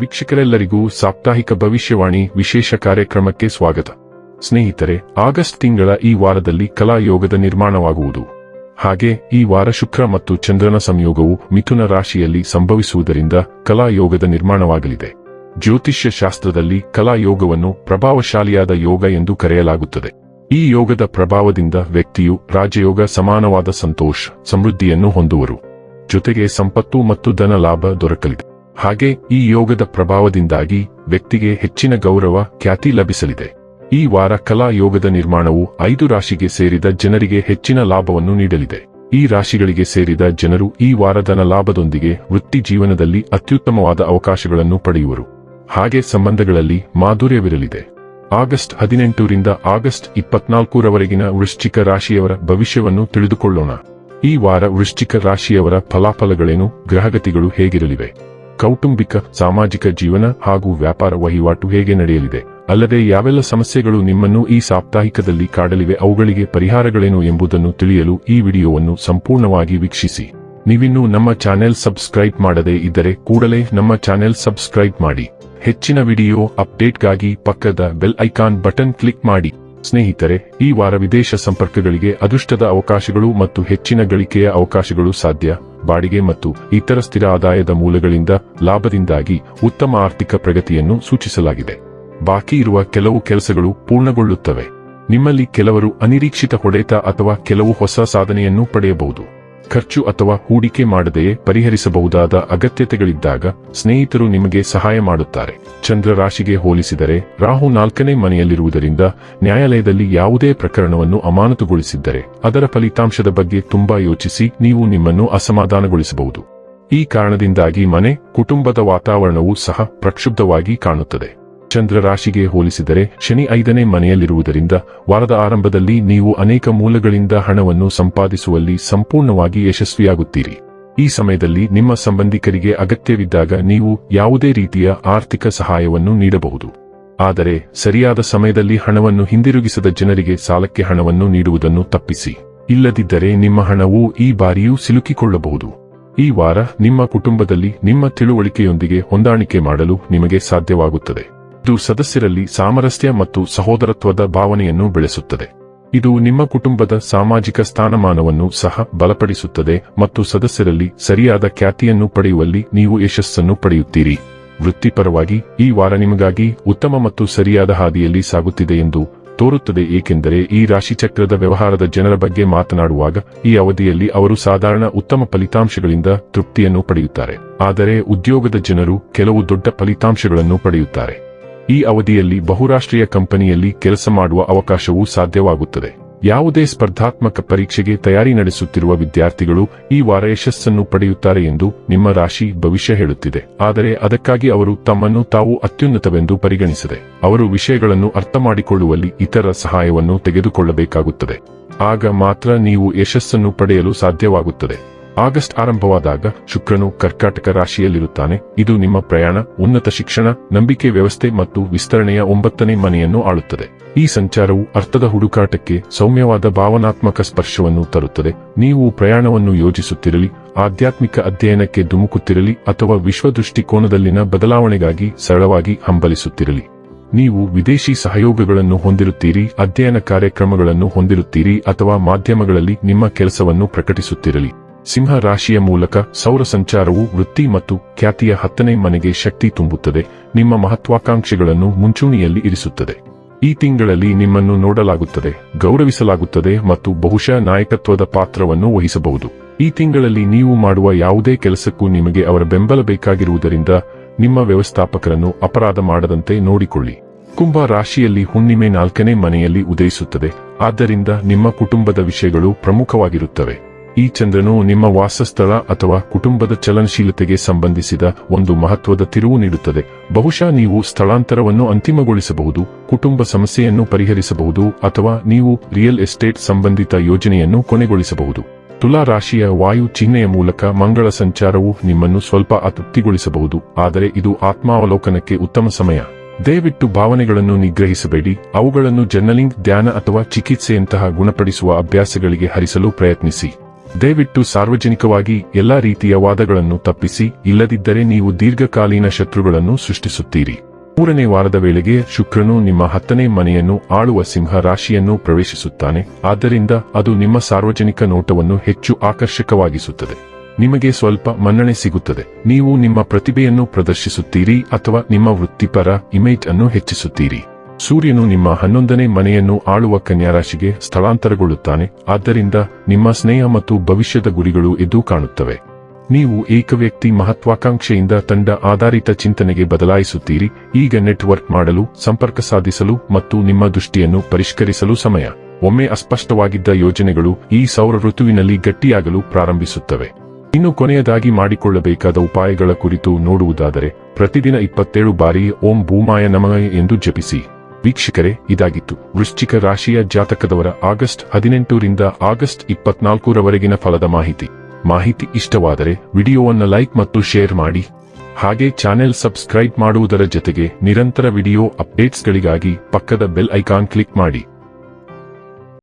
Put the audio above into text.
ವೀಕ್ಷಕರೆಲ್ಲರಿಗೂ ಸಾಪ್ತಾಹಿಕ ಭವಿಷ್ಯವಾಣಿ ವಿಶೇಷ ಕಾರ್ಯಕ್ರಮಕ್ಕೆ ಸ್ವಾಗತ. ಸ್ನೇಹಿತರೆ, ಆಗಸ್ಟ್ ತಿಂಗಳ ಈ ವಾರದಲ್ಲಿ ಕಲಾ ಯೋಗದ ನಿರ್ಮಾಣವಾಗುವುದು. ಹಾಗೆ ಈ ವಾರ ಶುಕ್ರ ಮತ್ತು ಚಂದ್ರನ ಸಂಯೋಗವು ಮಿಥುನ ರಾಶಿಯಲ್ಲಿ ಸಂಭವಿಸುವುದರಿಂದ ಕಲಾ ಯೋಗದ ನಿರ್ಮಾಣವಾಗಲಿದೆ. ಜ್ಯೋತಿಷ್ಯ ಶಾಸ್ತ್ರದಲ್ಲಿ ಕಲಾ ಯೋಗವನ್ನು ಪ್ರಭಾವಶಾಲಿಯಾದ ಯೋಗ ಎಂದು ಕರೆಯಲಾಗುತ್ತದೆ. ಈ ಯೋಗದ ಪ್ರಭಾವದಿಂದ ವ್ಯಕ್ತಿಯು ರಾಜಯೋಗ ಸಮಾನವಾದ ಸಂತೋಷ, ಸಮೃದ್ಧಿಯನ್ನು ಹೊಂದುವರು. ಜೊತೆಗೆ ಸಂಪತ್ತು ಮತ್ತು ಧನ ಲಾಭ ದೊರಕಲಿದೆ. ಹಾಗೆ ಈ ಯೋಗದ ಪ್ರಭಾವದಿಂದಾಗಿ ವ್ಯಕ್ತಿಗೆ ಹೆಚ್ಚಿನ ಗೌರವ ಖ್ಯಾತಿ ಲಭಿಸಲಿದೆ. ಈ ವಾರ ಕಲಾ ಯೋಗದ ನಿರ್ಮಾಣವು ಐದು ರಾಶಿಗೆ ಸೇರಿದ ಜನರಿಗೆ ಹೆಚ್ಚಿನ ಲಾಭವನ್ನು ನೀಡಲಿದೆ. ಈ ರಾಶಿಗಳಿಗೆ ಸೇರಿದ ಜನರು ಈ ವಾರದನ ಲಾಭದೊಂದಿಗೆ ವೃತ್ತಿ ಜೀವನದಲ್ಲಿ ಅತ್ಯುತ್ತಮವಾದ ಅವಕಾಶಗಳನ್ನು ಪಡೆಯುವರು. ಹಾಗೆ ಸಂಬಂಧಗಳಲ್ಲಿ ಮಾಧುರ್ಯವಿರಲಿದೆ. ಆಗಸ್ಟ್ ಹದಿನೆಂಟರಿಂದ ಆಗಸ್ಟ್ ಇಪ್ಪತ್ನಾಲ್ಕರವರೆಗಿನ ವೃಶ್ಚಿಕ ರಾಶಿಯವರ ಭವಿಷ್ಯವನ್ನು ತಿಳಿದುಕೊಳ್ಳೋಣ. ಈ ವಾರ ವೃಶ್ಚಿಕ ರಾಶಿಯವರ ಫಲಾಫಲಗಳೇನು, ಗ್ರಹಗತಿಗಳು ಹೇಗಿರಲಿವೆ? ಕೌಟುಂಬಿಕ, ಸಾಮಾಜಿಕ ಜೀವನ ಹಾಗೂ ವ್ಯಾಪಾರ ವಹಿವಾಟು ಹೇಗೆ ನಡೆಯಲಿದೆ? ಅಲ್ಲದೆ ಯಾವೆಲ್ಲ ಸಮಸ್ಯೆಗಳು ನಿಮ್ಮನ್ನು ಈ ಸಾಪ್ತಾಹಿಕದಲ್ಲಿ ಕಾಡಲಿವೆ, ಅವುಗಳಿಗೆ ಪರಿಹಾರಗಳೇನು ಎಂಬುದನ್ನು ತಿಳಿಯಲು ಈ ವಿಡಿಯೋವನ್ನು ಸಂಪೂರ್ಣವಾಗಿ ವೀಕ್ಷಿಸಿ. ನೀವಿನ್ನೂ ನಮ್ಮ ಚಾನೆಲ್ ಸಬ್ಸ್ಕ್ರೈಬ್ ಮಾಡದೇ ಇದ್ದರೆ ಕೂಡಲೇ ನಮ್ಮ ಚಾನೆಲ್ ಸಬ್ಸ್ಕ್ರೈಬ್ ಮಾಡಿ. ಹೆಚ್ಚಿನ ವಿಡಿಯೋ ಅಪ್ಡೇಟ್ಗಾಗಿ ಪಕ್ಕದ ಬೆಲ್ ಐಕಾನ್ ಬಟನ್ ಕ್ಲಿಕ್ ಮಾಡಿ. ಸ್ನೇಹಿತರೆ, ಈ ವಾರ ವಿದೇಶ ಸಂಪರ್ಕಗಳಿಗೆ ಅದೃಷ್ಟದ ಅವಕಾಶಗಳು ಮತ್ತು ಹೆಚ್ಚಿನ ಗಳಿಕೆಯ ಅವಕಾಶಗಳು ಸಾಧ್ಯ. ಬಾಡಿಗೆ ಮತ್ತು ಇತರ ಸ್ಥಿರ ಆದಾಯದ ಮೂಲಗಳಿಂದ ಲಾಭದಿಂದಾಗಿ ಉತ್ತಮ ಆರ್ಥಿಕ ಪ್ರಗತಿಯನ್ನು ಸೂಚಿಸಲಾಗಿದೆ. ಬಾಕಿ ಇರುವ ಕೆಲವು ಕೆಲಸಗಳು ಪೂರ್ಣಗೊಳ್ಳುತ್ತವೆ. ನಿಮ್ಮಲ್ಲಿ ಕೆಲವರು ಅನಿರೀಕ್ಷಿತ ಹೊಡೆತ ಅಥವಾ ಕೆಲವು ಹೊಸ ಸಾಧನೆಯನ್ನು ಪಡೆಯಬಹುದು. ಖರ್ಚು ಅಥವಾ ಹೂಡಿಕೆ ಮಾಡದೆಯೇ ಪರಿಹರಿಸಬಹುದಾದ ಅಗತ್ಯತೆಗಳಿದ್ದಾಗ ಸ್ನೇಹಿತರು ನಿಮಗೆ ಸಹಾಯ ಮಾಡುತ್ತಾರೆ. ಚಂದ್ರ ರಾಶಿಗೆ ಹೋಲಿಸಿದರೆ ರಾಹು ನಾಲ್ಕನೇ ಮನೆಯಲ್ಲಿರುವುದರಿಂದ ನ್ಯಾಯಾಲಯದಲ್ಲಿ ಯಾವುದೇ ಪ್ರಕರಣವನ್ನು ಅಮಾನತುಗೊಳಿಸಿದ್ದರೆ ಅದರ ಫಲಿತಾಂಶದ ಬಗ್ಗೆ ತುಂಬಾ ಯೋಚಿಸಿ ನೀವು ನಿಮ್ಮನ್ನು ಅಸಮಾಧಾನಗೊಳಿಸಬಹುದು. ಈ ಕಾರಣದಿಂದಾಗಿ ಮನೆ, ಕುಟುಂಬದ ವಾತಾವರಣವೂ ಸಹ ಪ್ರಕ್ಷುಬ್ಧವಾಗಿ ಕಾಣುತ್ತದೆ. ಚಂದ್ರ ರಾಶಿಗೆ ಹೋಲಿಸಿದರೆ ಶನಿ ಐದನೇ ಮನೆಯಲ್ಲಿರುವುದರಿಂದ ವಾರದ ಆರಂಭದಲ್ಲಿ ನೀವು ಅನೇಕ ಮೂಲಗಳಿಂದ ಹಣವನ್ನು ಸಂಪಾದಿಸುವಲ್ಲಿ ಸಂಪೂರ್ಣವಾಗಿ ಯಶಸ್ವಿಯಾಗುತ್ತೀರಿ. ಈ ಸಮಯದಲ್ಲಿ ನಿಮ್ಮ ಸಂಬಂಧಿಕರಿಗೆ ಅಗತ್ಯವಿದ್ದಾಗ ನೀವು ಯಾವುದೇ ರೀತಿಯ ಆರ್ಥಿಕ ಸಹಾಯವನ್ನು ನೀಡಬಹುದು. ಆದರೆ ಸರಿಯಾದ ಸಮಯದಲ್ಲಿ ಹಣವನ್ನು ಹಿಂದಿರುಗಿಸದ ಜನರಿಗೆ ಸಾಲಕ್ಕೆ ಹಣವನ್ನು ನೀಡುವುದನ್ನು ತಪ್ಪಿಸಿ. ಇಲ್ಲದಿದ್ದರೆ ನಿಮ್ಮ ಹಣವು ಈ ಬಾರಿಯೂ ಸಿಲುಕಿಕೊಳ್ಳಬಹುದು. ಈ ವಾರ ನಿಮ್ಮ ಕುಟುಂಬದಲ್ಲಿ ನಿಮ್ಮ ತಿಳುವಳಿಕೆಯೊಂದಿಗೆ ಹೊಂದಾಣಿಕೆ ಮಾಡಲು ನಿಮಗೆ ಸಾಧ್ಯವಾಗುತ್ತದೆ. ಇದು ಸದಸ್ಯರಲ್ಲಿ ಸಾಮರಸ್ಯ ಮತ್ತು ಸಹೋದರತ್ವದ ಭಾವನೆಯನ್ನು ಬೆಳೆಸುತ್ತದೆ. ಇದು ನಿಮ್ಮ ಕುಟುಂಬದ ಸಾಮಾಜಿಕ ಸ್ಥಾನಮಾನವನ್ನು ಸಹ ಬಲಪಡಿಸುತ್ತದೆ ಮತ್ತು ಸದಸ್ಯರಲ್ಲಿ ಸರಿಯಾದ ಖ್ಯಾತಿಯನ್ನು ಪಡೆಯುವಲ್ಲಿ ನೀವು ಯಶಸ್ಸನ್ನು ಪಡೆಯುತ್ತೀರಿ. ವೃತ್ತಿಪರವಾಗಿ ಈ ವಾರ ನಿಮಗಾಗಿ ಉತ್ತಮ ಮತ್ತು ಸರಿಯಾದ ಹಾದಿಯಲ್ಲಿ ಸಾಗುತ್ತಿದೆ ಎಂದು ತೋರುತ್ತದೆ ಏಕೆಂದರೆ ಈ ರಾಶಿಚಕ್ರದ ವ್ಯವಹಾರದ ಜನರ ಬಗ್ಗೆ ಮಾತನಾಡುವಾಗ ಈ ಅವಧಿಯಲ್ಲಿ ಅವರು ಸಾಧಾರಣ ಉತ್ತಮ ಫಲಿತಾಂಶಗಳಿಂದ ತೃಪ್ತಿಯನ್ನು ಪಡೆಯುತ್ತಾರೆ. ಆದರೆ ಉದ್ಯೋಗದ ಜನರು ಕೆಲವು ದೊಡ್ಡ ಫಲಿತಾಂಶಗಳನ್ನು ಪಡೆಯುತ್ತಾರೆ. ಈ ಅವಧಿಯಲ್ಲಿ ಬಹುರಾಷ್ಟ್ರೀಯ ಕಂಪನಿಯಲ್ಲಿ ಕೆಲಸ ಮಾಡುವ ಅವಕಾಶವೂ ಸಾಧ್ಯವಾಗುತ್ತದೆ. ಯಾವುದೇ ಸ್ಪರ್ಧಾತ್ಮಕ ಪರೀಕ್ಷೆಗೆ ತಯಾರಿ ನಡೆಸುತ್ತಿರುವ ವಿದ್ಯಾರ್ಥಿಗಳು ಈ ವಾರ ಯಶಸ್ಸನ್ನು ಪಡೆಯುತ್ತಾರೆ ಎಂದು ನಿಮ್ಮ ರಾಶಿ ಭವಿಷ್ಯ ಹೇಳುತ್ತಿದೆ. ಆದರೆ ಅದಕ್ಕಾಗಿ ಅವರು ತಮ್ಮನ್ನು ತಾವು ಅತ್ಯುನ್ನತವೆಂದು ಪರಿಗಣಿಸದೆ, ಅವರು ವಿಷಯಗಳನ್ನು ಅರ್ಥಮಾಡಿಕೊಳ್ಳುವಲ್ಲಿ ಇತರ ಸಹಾಯವನ್ನು ತೆಗೆದುಕೊಳ್ಳಬೇಕಾಗುತ್ತದೆ. ಆಗ ಮಾತ್ರ ನೀವು ಯಶಸ್ಸನ್ನು ಪಡೆಯಲು ಸಾಧ್ಯವಾಗುತ್ತದೆ. ಆಗಸ್ಟ್ ಆರಂಭವಾದಾಗ ಶುಕ್ರನು ಕರ್ಕಾಟಕ ರಾಶಿಯಲ್ಲಿರುತ್ತಾನೆ. ಇದು ನಿಮ್ಮ ಪ್ರಯಾಣ, ಉನ್ನತ ಶಿಕ್ಷಣ, ನಂಬಿಕೆ ವ್ಯವಸ್ಥೆ ಮತ್ತು ವಿಸ್ತರಣೆಯ ಒಂಬತ್ತನೇ ಮನೆಯನ್ನು ಆಳುತ್ತದೆ. ಈ ಸಂಚಾರವು ಅರ್ಥದ ಹುಡುಕಾಟಕ್ಕೆ ಸೌಮ್ಯವಾದ ಭಾವನಾತ್ಮಕ ಸ್ಪರ್ಶವನ್ನು ತರುತ್ತದೆ. ನೀವು ಪ್ರಯಾಣವನ್ನು ಯೋಜಿಸುತ್ತಿರಲಿ, ಆಧ್ಯಾತ್ಮಿಕ ಅಧ್ಯಯನಕ್ಕೆ ಧುಮುಕುತ್ತಿರಲಿ ಅಥವಾ ವಿಶ್ವದೃಷ್ಟಿಕೋನದಲ್ಲಿನ ಬದಲಾವಣೆಗಾಗಿ ಸರಳವಾಗಿ ಹಂಬಲಿಸುತ್ತಿರಲಿ. ನೀವು ವಿದೇಶಿ ಸಹಯೋಗಗಳನ್ನು ಹೊಂದಿರುತ್ತೀರಿ, ಅಧ್ಯಯನ ಕಾರ್ಯಕ್ರಮಗಳನ್ನು ಹೊಂದಿರುತ್ತೀರಿ ಅಥವಾ ಮಾಧ್ಯಮಗಳಲ್ಲಿ ನಿಮ್ಮ ಕೆಲಸವನ್ನು ಪ್ರಕಟಿಸುತ್ತಿರಲಿ. ಸಿಂಹ ರಾಶಿಯ ಮೂಲಕ ಸೌರ ಸಂಚಾರವು ವೃತ್ತಿ ಮತ್ತು ಖ್ಯಾತಿಯ ಹತ್ತನೇ ಮನೆಗೆ ಶಕ್ತಿ ತುಂಬುತ್ತದೆ. ನಿಮ್ಮ ಮಹತ್ವಾಕಾಂಕ್ಷೆಗಳನ್ನು ಮುಂಚೂಣಿಯಲ್ಲಿ ಇರಿಸುತ್ತದೆ. ಈ ತಿಂಗಳಲ್ಲಿ ನಿಮ್ಮನ್ನು ನೋಡಲಾಗುತ್ತದೆ, ಗೌರವಿಸಲಾಗುತ್ತದೆ ಮತ್ತು ಬಹುಶಃ ನಾಯಕತ್ವದ ಪಾತ್ರವನ್ನು ವಹಿಸಬಹುದು. ಈ ತಿಂಗಳಲ್ಲಿ ನೀವು ಮಾಡುವ ಯಾವುದೇ ಕೆಲಸಕ್ಕೂ ನಿಮಗೆ ಅವರ ಬೆಂಬಲ ಬೇಕಾಗಿರುವುದರಿಂದ ನಿಮ್ಮ ವ್ಯವಸ್ಥಾಪಕರನ್ನು ಅಪರಾಧ ಮಾಡದಂತೆ ನೋಡಿಕೊಳ್ಳಿ. ಕುಂಭ ರಾಶಿಯಲ್ಲಿ ಹುಣ್ಣಿಮೆ ನಾಲ್ಕನೇ ಮನೆಯಲ್ಲಿ ಉದಯಿಸುತ್ತದೆ. ಆದ್ದರಿಂದ ನಿಮ್ಮ ಕುಟುಂಬದ ವಿಷಯಗಳು ಪ್ರಮುಖವಾಗಿರುತ್ತವೆ. ಈ ಚಂದ್ರನು ನಿಮ್ಮ ವಾಸಸ್ಥಳ ಅಥವಾ ಕುಟುಂಬದ ಚಲನಶೀಲತೆಗೆ ಸಂಬಂಧಿಸಿದ ಒಂದು ಮಹತ್ವದ ತಿರುವು ನೀಡುತ್ತದೆ. ಬಹುಶಃ ನೀವು ಸ್ಥಳಾಂತರವನ್ನು ಅಂತಿಮಗೊಳಿಸಬಹುದು, ಕುಟುಂಬ ಸಮಸ್ಯೆಯನ್ನು ಪರಿಹರಿಸಬಹುದು ಅಥವಾ ನೀವು ರಿಯಲ್ ಎಸ್ಟೇಟ್ ಸಂಬಂಧಿತ ಯೋಜನೆಯನ್ನು ಕೊನೆಗೊಳಿಸಬಹುದು. ತುಲಾ ರಾಶಿಯ ವಾಯು ಚಿಹ್ನೆಯ ಮೂಲಕ ಮಂಗಳ ಸಂಚಾರವು ನಿಮ್ಮನ್ನು ಸ್ವಲ್ಪ ಅತೃಪ್ತಿಗೊಳಿಸಬಹುದು, ಆದರೆ ಇದು ಆತ್ಮಾವಲೋಕನಕ್ಕೆ ಉತ್ತಮ ಸಮಯ. ದಯವಿಟ್ಟು ಭಾವನೆಗಳನ್ನು ನಿಗ್ರಹಿಸಬೇಡಿ, ಅವುಗಳನ್ನು ಜರ್ನಲಿಂಗ್, ಧ್ಯಾನ ಅಥವಾ ಚಿಕಿತ್ಸೆಯಂತಹ ಗುಣಪಡಿಸುವ ಅಭ್ಯಾಸಗಳಿಗೆ ಹರಿಸಲು ಪ್ರಯತ್ನಿಸಿ. ದಯವಿಟ್ಟು ಸಾರ್ವಜನಿಕವಾಗಿ ಎಲ್ಲಾ ರೀತಿಯ ವಾದಗಳನ್ನು ತಪ್ಪಿಸಿ, ಇಲ್ಲದಿದ್ದರೆ ನೀವು ದೀರ್ಘಕಾಲೀನ ಶತ್ರುಗಳನ್ನು ಸೃಷ್ಟಿಸುತ್ತೀರಿ. ಮೂರನೇ ವಾರದ ವೇಳೆಗೆ ಶುಕ್ರನು ನಿಮ್ಮ ಹತ್ತನೇ ಮನೆಯನ್ನು ಆಳುವ ಸಿಂಹ ರಾಶಿಯನ್ನು ಪ್ರವೇಶಿಸುತ್ತಾನೆ. ಆದ್ದರಿಂದ ಅದು ನಿಮ್ಮ ಸಾರ್ವಜನಿಕ ನೋಟವನ್ನು ಹೆಚ್ಚು ಆಕರ್ಷಕವಾಗಿಸುತ್ತದೆ. ನಿಮಗೆ ಸ್ವಲ್ಪ ಮನ್ನಣೆ ಸಿಗುತ್ತದೆ. ನೀವು ನಿಮ್ಮ ಪ್ರತಿಭೆಯನ್ನು ಪ್ರದರ್ಶಿಸುತ್ತೀರಿ ಅಥವಾ ನಿಮ್ಮ ವೃತ್ತಿಪರ ಇಮೇಜ್ ಅನ್ನು ಹೆಚ್ಚಿಸುತ್ತೀರಿ. ಸೂರ್ಯನು ನಿಮ್ಮ ಹನ್ನೊಂದನೇ ಮನೆಯನ್ನು ಆಳುವ ಕನ್ಯಾ ರಾಶಿಗೆ ಸ್ಥಳಾಂತರಗೊಳ್ಳುತ್ತಾನೆ. ಆದ್ದರಿಂದ ನಿಮ್ಮ ಸ್ನೇಹ ಮತ್ತು ಭವಿಷ್ಯದ ಗುರಿಗಳು ಎದ್ದು ಕಾಣುತ್ತವೆ. ನೀವು ಏಕವ್ಯಕ್ತಿ ಮಹತ್ವಾಕಾಂಕ್ಷೆಯಿಂದ ತಂಡ ಆಧಾರಿತ ಚಿಂತನೆಗೆ ಬದಲಾಯಿಸುತ್ತೀರಿ. ಈಗ ನೆಟ್ವರ್ಕ್ ಮಾಡಲು, ಸಂಪರ್ಕ ಸಾಧಿಸಲು ಮತ್ತು ನಿಮ್ಮ ದೃಷ್ಟಿಯನ್ನು ಪರಿಷ್ಕರಿಸಲು ಸಮಯ. ಒಮ್ಮೆ ಅಸ್ಪಷ್ಟವಾಗಿದ್ದ ಯೋಜನೆಗಳು ಈ ಸೌರ ಋತುವಿನಲ್ಲಿ ಗಟ್ಟಿಯಾಗಲು ಪ್ರಾರಂಭಿಸುತ್ತವೆ. ಇನ್ನು ಕೊನೆಯದಾಗಿ ಮಾಡಿಕೊಳ್ಳಬೇಕಾದ ಉಪಾಯಗಳ ಕುರಿತು ನೋಡುವುದಾದರೆ, ಪ್ರತಿದಿನ ಇಪ್ಪತ್ತೇಳು ಬಾರಿ ಓಂ ಭೂಮಾಯ ನಮಯ ಎಂದು ಜಪಿಸಿ. ವೀಕ್ಷಕರೇ, ಇದಾಗಿತ್ತು. ವೃಶ್ಚಿಕ ರಾಶಿಯ ಜಾತಕದವರ ಆಗಸ್ಟ್ ಹದಿನೆಂಟರಿಂದ ಆಗಸ್ಟ್ ಇಪ್ಪತ್ನಾಲ್ಕರವರೆಗಿನ ಫಲದ ಮಾಹಿತಿ. ಮಾಹಿತಿ ಇಷ್ಟವಾದರೆ ವಿಡಿಯೋವನ್ನು ಲೈಕ್ ಮತ್ತು ಶೇರ್ ಮಾಡಿ. ಹಾಗೆ ಚಾನೆಲ್ ಸಬ್ಸ್ಕ್ರೈಬ್ ಮಾಡುವುದರ ಜೊತೆಗೆ ನಿರಂತರ ವಿಡಿಯೋ ಅಪ್ಡೇಟ್ಸ್ಗಳಿಗಾಗಿ ಪಕ್ಕದ ಬೆಲ್ ಐಕಾನ್ ಕ್ಲಿಕ್ ಮಾಡಿ.